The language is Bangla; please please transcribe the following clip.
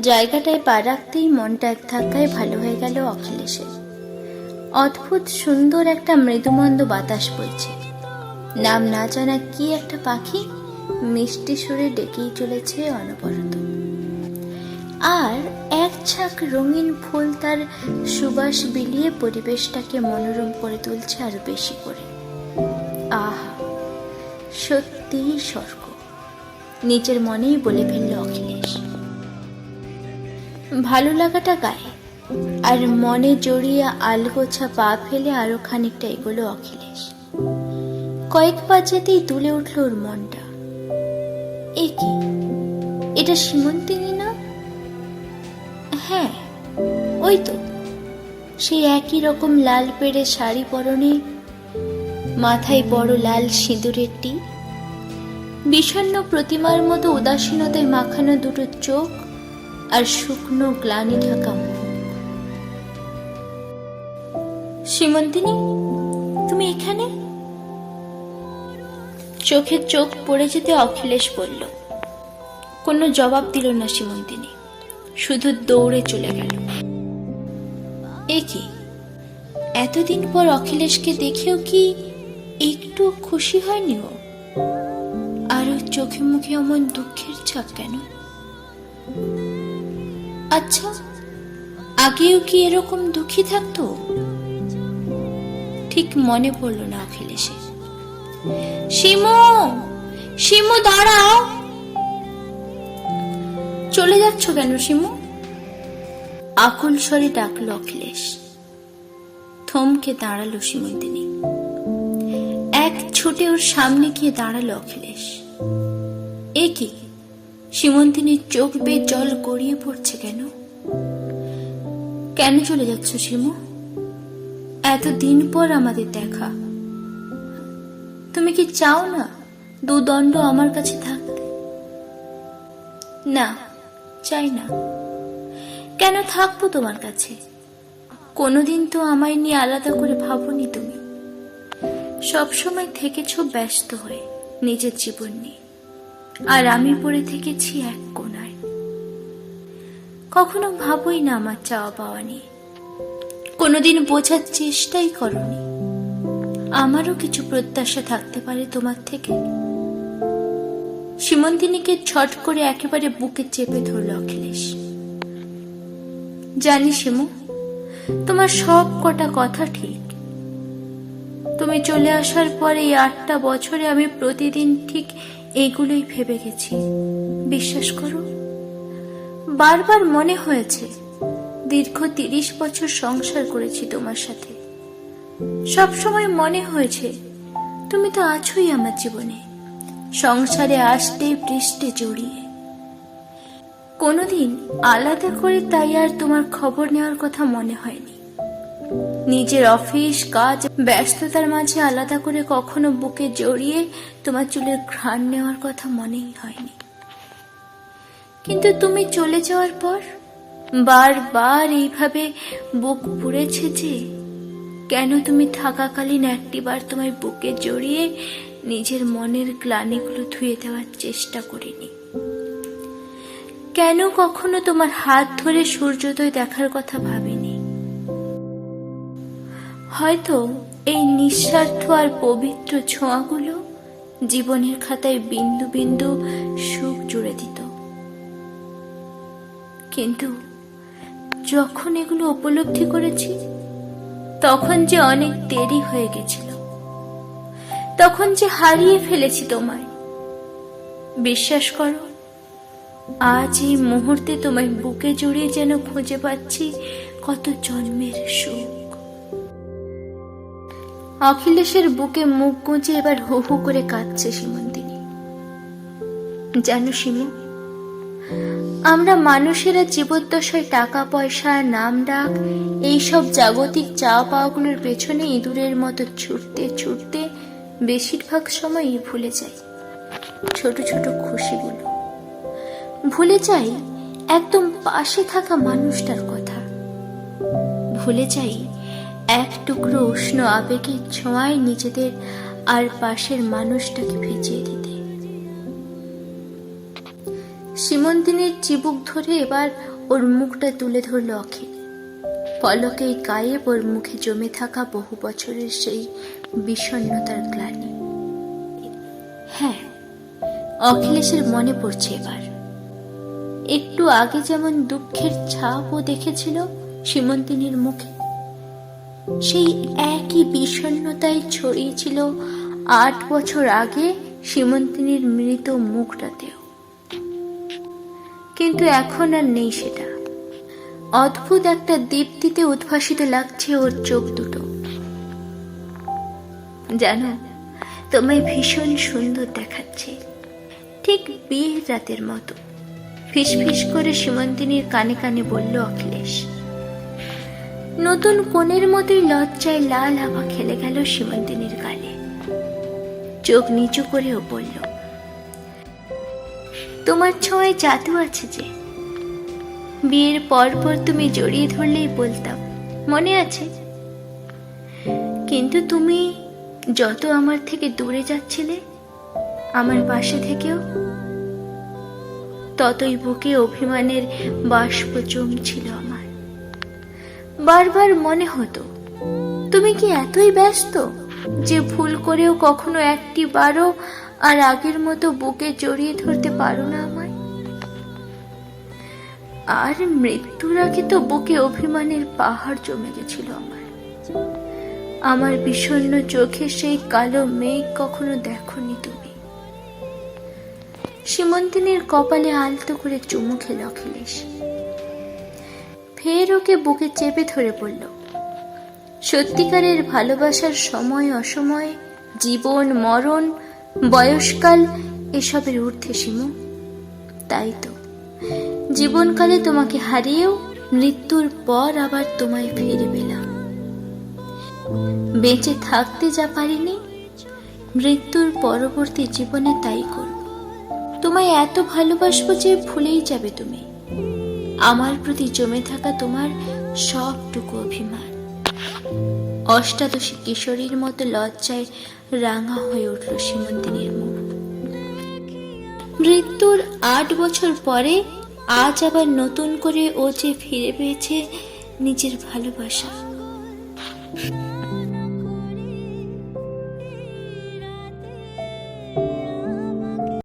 জায়গাটায় পা রাখতেই মনটা এক ধাক্কায় ভালো হয়ে গেল অখিলেশের। অদ্ভুত সুন্দর একটা মৃদুমন্দ বাতাস বইছে। নাম না জানা কি একটা পাখি মিষ্টি সুরে ডেকেই চলেছে অনবরত। আর এক ছাক রঙিন ফুল তার সুবাস বিলিয়ে পরিবেশটাকে মনোরম করে তুলছে আরও বেশি করে। আহা, সত্যিই স্বর্গ। নিজের মনেই বলে ফেলল অখিলেশ। ভালো লাগাটা গায়ে। আর মনে জড়িয়ে আলগোছা পা ফেলে আরও খানিকটা এগুলো অখিলেশ। কয়েক পা যেতেই তুলে উঠল ওর মনটা। এ কি? এটা সীমন্তিনী না? হ্যাঁ ওই তো। সেই একই রকম লাল পেড়ে শাড়ি পরনে, মাথায় বড় লাল সিঁদুরের টি, বিষণ্ণ প্রতিমার মতো উদাসীনতায় মাখানো দুটো চোখ আর শুকনো গ্লানি ঢাকা সীমন্তিনী, তুমি এখানে? চোখে চোখ পড়ে যেতে অখিলেশ বলল, কোনো জবাব দিল না সীমন্তিনী, শুধু দৌড়ে চলে গেল। এ কি? এতদিন পর অখিলেশকে দেখেও কি একটু খুশি হয়নি ও? আর চোখে মুখে অমন দুঃখের ছাপ কেন? আচ্ছা আগেও কি এরকম দুঃখী থাকতো? ঠিক মনে পড়ল না অখিলেশের শিমু শিমু, দাঁড়াও। চলে যাচ্ছ কেন শিমু? আকুল স্বরে ডাকলো অখিলেশ। থমকে দাঁড়াল সীমন্তিনী এক ছুটে ওর সামনে গিয়ে দাঁড়াল অখিলেশ। এ কি? সীমন্তিনীর চোখ বেয়ে জল গড়িয়ে পড়ছে কেন? কেন চলে যাচ্ছ শিমু? এতদিন পর আমাদের দেখা। তুমি কি চাও না দুদণ্ড আমার কাছে থাকতে? না, চাই না। কেন থাকব তোমার কাছে? কোনোদিন তো আমায় নিয়ে আলাদা করে ভাবনি তুমি। সবসময় থেকেছ ব্যস্ত হয়ে নিজের জীবন নিয়ে। আর আমি পড়ে থেকেছি এক কোনায় কখনো ভাবই না আমার চাওয়া পাওয়া নিয়ে। কোনোদিন বোঝার চেষ্টাই করনি। আমারও কিছু প্রত্যাশা থাকতে পারে তোমার থেকে। সীমন্তিনীকে ছট করে একেবারে বুকে চেপে ধরল অখিলেশ। জানি শিমু, তোমার সব কটা কথা ঠিক। তুমি চলে আসার পরে এই আটটা বছরে আমি প্রতিদিন ঠিক এগুলোই ভেবে গেছি। বিশ্বাস করো, বারবার মনে হয়েছে, দীর্ঘ তিরিশ বছর সংসার করেছি তোমার সাথে। সব সময় মনে হয়েছে, তুমি তো আছোই আমার জীবনে, সংসারে আসতে পৃষ্ঠে জড়িয়ে। কোনোদিন আলাদা করে তাই আর তোমার খবর নেওয়ার কথা মনে হয়নি। নিজের অফিস, কাজ, ব্যস্ততার মাঝে আলাদা করে কখনো বুকে জড়িয়ে তোমার চুলের ঘ্রাণ নেওয়ার কথা মনেই হয়নি। কিন্তু তুমি চলে যাওয়ার পর বারবার এইভাবে বুক পুড়েছে যে কেন তুমি থাকাকালীন একটিবার তোমার বুকে জড়িয়ে নিজের মনের গ্লানিগুলো ধুয়ে দেওয়ার চেষ্টা করিনি। কেন কখনো তোমার হাত ধরে সূর্যোদয় দেখার কথা ভাবিনি? হয়তো এই নিঃস্বার্থ আর পবিত্র ছোঁয়াগুলো জীবনের খাতায় বিন্দু বিন্দু সুখ জুড়ে দিত। কিন্তু যখন এগুলো উপলব্ধি করেছি, তখন যে অনেক দেরি হয়ে গেছিল। তখন যে হারিয়ে ফেলেছি তোমায়। বিশ্বাস করো, আজ এই মুহূর্তে তোমায় বুকে জড়িয়ে যেন খুঁজে পাচ্ছি কত জন্মের সুখ। অখিলেশের বুকে মুখ গুঁজে এবার হু হু করে কাঁদছে সীমন্তিনী জানো শিমু, আমরা মানুষেরা জীবদ্দশায় টাকা, পয়সা, নাম, ডাক, এইসব জাগতিক চাওয়া পাওয়াগুলোর পেছনে ইঁদুরের মতো ছুটতে ছুটতে বেশিরভাগ সময়ই ভুলে যাই ছোট ছোট খুশিগুলো। ভুলে যাই একদম পাশে থাকা মানুষটার কথা। ভুলে যাই এক টুকরো উষ্ণ আবেগের ছোঁয়ায় নিজেদের আর পাশের মানুষটাকে ভিজিয়ে দিতে। সীমন্তিনীর চিবুক ধরে এবার ওর মুখটা তুলে ধরল অখিল। পলকেই গায়েব ওর মুখে জমে থাকা বহু বছরের সেই বিষণ্ণতার গ্লানি। হ্যাঁ অখিলেশের মনে পড়ছে এবার। একটু আগে যেমন দুঃখের ছাপ ও দেখেছিল সীমন্তিনীর মুখে সেই একই বিষণ্ণতায় ছড়িয়েছিল আট বছর আগে সীমন্তিনীর মৃত মুখটাতেও। কিন্তু এখন আর নেই সেটা। অদ্ভুত একটা দীপ্তিতে উদ্ভাসিত লাগছে ওর চোখ দুটো। জানো, তোমায় ভীষণ সুন্দর দেখাচ্ছে। ঠিক বিয়ের রাতের মতো। ফিস ফিস করে সীমন্তিনীর কানে কানে বলল অখিলেশ নতুন কোণের মতোই লজ্জায় লাল হাওয়া খেলে গেল সীমন্তিনীর গালে। চোখ নিচু করেও বলল, তোমার ছোঁয়ায় জাদু আছে যে। বিয়ের পর পর তুমি জড়িয়ে ধরলেই বলতাম, মনে আছে? কিন্তু তুমি যত আমার থেকে দূরে যাচ্ছিলে, আমার পাশে থেকেও, ততই বুকে অভিমানের বাষ্প জমছিল আমার। বারবার মনে হতো, তুমি কি এতই ব্যস্ত যে ভুল করেও কখনো একটি বারও আর আগের মতো বুকে জড়িয়ে ধরতে পারো না আমায়? আর মৃত্যুর আগে তো বুকে অভিমানের পাহাড় জমে গেছিল আমার। আমার বিষণ্ণ চোখে সেই কালো মেঘ কখনো দেখনি তুমি। সীমন্তিনীর কপালে আলতো করে চুমু খেল অখিলেশ। ফের ওকে বুকে চেপে ধরে পড়ল। সত্যিকারের ভালোবাসার সময় অসময়, জীবন, মরণ, বয়সকাল, এসবের ঊর্ধ্বে সীমু। তাই তো। জীবনকালে তোমাকে হারিয়েও মৃত্যুর পর আবার তোমায় ফিরে পেলাম। বেঁচে থাকতে যা পারিনি, মৃত্যুর পরবর্তী জীবনে তাই করব। তোমায় এত ভালোবাসবো যে ভুলেই যাবে তুমি। আমার প্রতি জমে থাকা তোমার সবটুকু অভিমান। অষ্টাদশী কিশোরীর মতো লজ্জায় রাঙা হয়ে উঠল সীমন্তিনীর মুখ। মৃত্যুর আট বছর পরে আজ আবার নতুন করে ও যে ফিরে পেয়েছে নিজের ভালোবাসা।